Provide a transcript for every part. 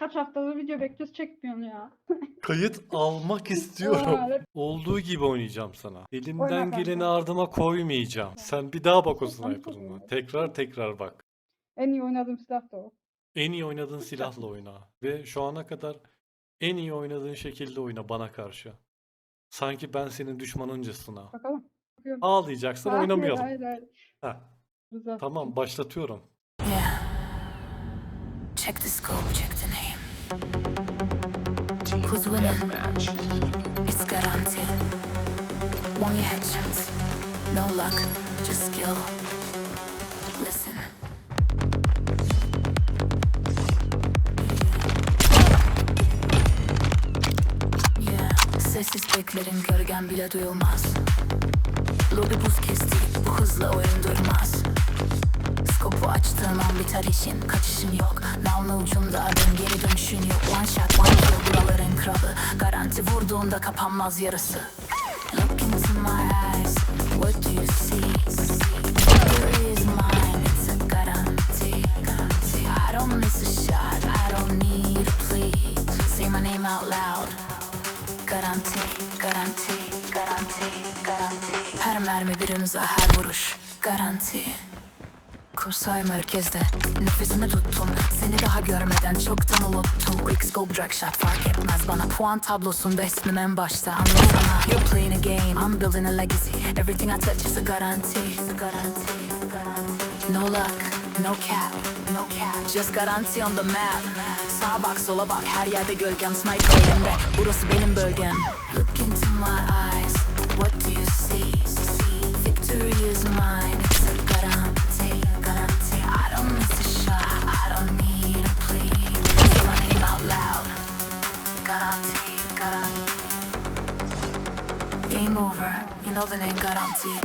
kaç haftadır video bekliyoruz çekmiyorsun ya. Kayıt almak istiyorum. Evet. Olduğu gibi oynayacağım sana. Oyna Elimden kanka. geleni ardıma koymayacağım. Sen bir daha bak o sniper'ına. Tekrar tekrar bak. En iyi oynadığım silah da o. En iyi oynadığın silahla oyna. Ve şu ana kadar en iyi oynadığın şekilde oyna bana karşı. Sanki ben senin düşmanıncasına. Bakalım. Bakıyorum. Ağlayacaksan Hayır, oynamayalım. Hayır hayır. Rıza. tamam başlatıyorum. Check the scope, check the name. Who's winning? It's guaranteed. One headshots. No luck, just skill. Listen. Yeah. Sessiz beklerin gölgen bile duyulmaz. Lobi buz kesti, bu hızla oyun durmaz. Skopu açtığın an biter işin. Kaçışın yok. Namlu ucunda dön geri dönüşün yok. One shot one kill buraların kralı. Garanti vurduğunda kapanmaz yarısı. Look into my eyes. What do you see? Victory is mine? It's a guarantee I don't miss a shot. I don't need a plea. Say my name out loud. Garanti, garanti, garanti, garanti. Her mermi birimize her vuruş Garanti Kursay merkezde. Nefesimi tuttum. Seni daha görmeden çoktan unuttum. Quick scope drag shot fark etmez bana. Puan tablosun ismim en başta. Anlasana You're playing a game. I'm building a legacy. Everything I touch is a guarantee. Guarantee. No luck, no cap, no cap. Just garanti on the map. Sağa bak sola bak. Her yerde gölgem. Sniper elimde Burası benim bölgem. Look into my eyes. What do you see? Victory is mine Game over You know the name guarantee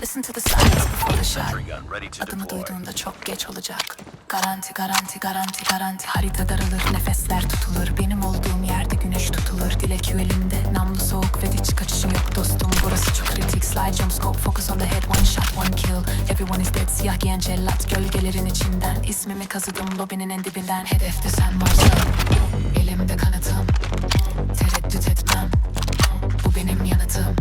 Listen to the silence before the shot. Adımı duyduğunda çok geç olacak. Garanti, garanti, garanti, garanti. Harita daralır, nefesler tutulur. Benim olduğum yerde güneş tutulur. Dilek elimde, namlu soğuk ve hiç kaçışın yok dostum. Burası çok kritik. Slide jump scope, focus on the head. One shot, one kill. Everyone is dead. Siyah giyen cellat gölgelerin içinden. İsmimi kazıdım lobinin en dibinden. Hedefte sen varsın. Elimde kanıtım. Tereddüt etmem. Bu benim yanıtım.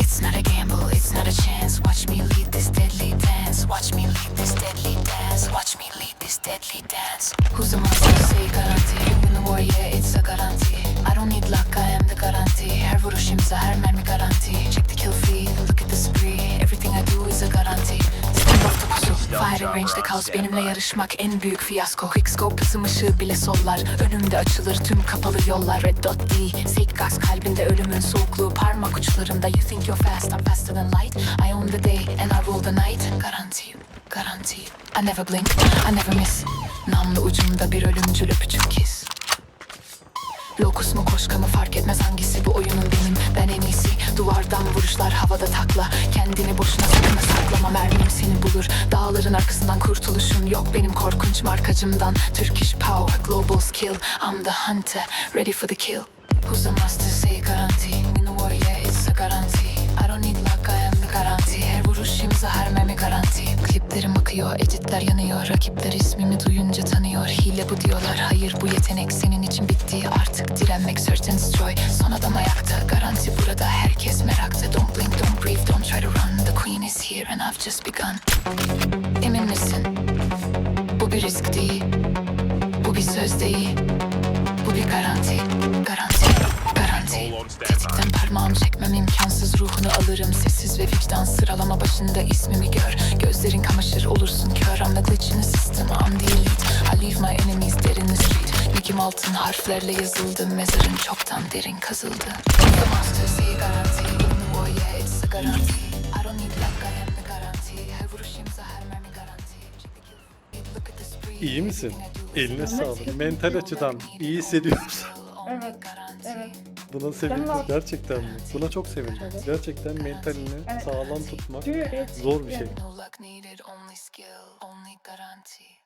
It's not a gamble, it's not a chance. Watch me lead this deadly dance. Watch me lead this deadly dance. Watch me lead this deadly dance. Who's the monster? Say garanti. Win the war, yeah, it's a garanti. I don't need luck, garanti. Her mermi garanti. Check the kill feed, look at the spree. Everything I do is a garanti. Fire range'de kaos benimle yarışmak en büyük fiyasko. Quick scope hızım ışığı bile sollar. Önümde açılır tüm kapalı yollar. Red dot D. Seikgas kalbinde ölümün soğukluğu parmak uçlarımda. You think you're fast, I'm faster than light. I own the day and I rule the night. Garanti, garanti. I never blink, I never miss. Namlu ucumda bir ölümcül öpücük kiss. Lokus mu koşka mı fark etmez hangisi bu oyunun benim Ben en iyisi duvardan vuruşlar havada takla. Kendini boşuna sakın saklama mermim seni bulur. Dağların arkasından kurtuluşun yok benim korkunç markacımdan. Turkish power global skill I'm the hunter ready for the kill. Who's the master say garanti In the war yeah it's a garanti I don't need imza her mermi garanti. Kliplerim akıyor editler yanıyor. Rakipler ismimi duyunca tanıyor. Hile bu diyorlar. Hayır bu yetenek senin için bitti. Artık direnmek search and destroy. Son adam ayakta. Garanti burada. Herkes merakta. Don't blink don't breathe don't try to run. The queen is here and I've just begun. Emin misin? Bu bir risk değil. Bu bir söz değil. Bu bir Garanti Tetikten parmağımı çekmem imkansız Ruhunu alırım sessiz ve vicdan Sıralama başında ismimi gör Gözlerin kamaşır olursun kör I'm the glitch in the system I'm the elite I leave my enemies dead in the street Nickim altın harflerle yazıldı Mezarın çoktan derin kazıldı The master say garanti In the war yeah it's a garanti I don't need luck I am the garanti Her vuruş imza her mermi garanti Check the kill feed, look at the spree. İyi misin? Eline sağlık. Mental açıdan iyi hissediyorsun. Evet, evet. Buna sevindim gerçekten mi? Buna çok sevindim. Gerçekten mentalini Evet. sağlam tutmak zor bir şey. No luck needed, only skill, only guarantee.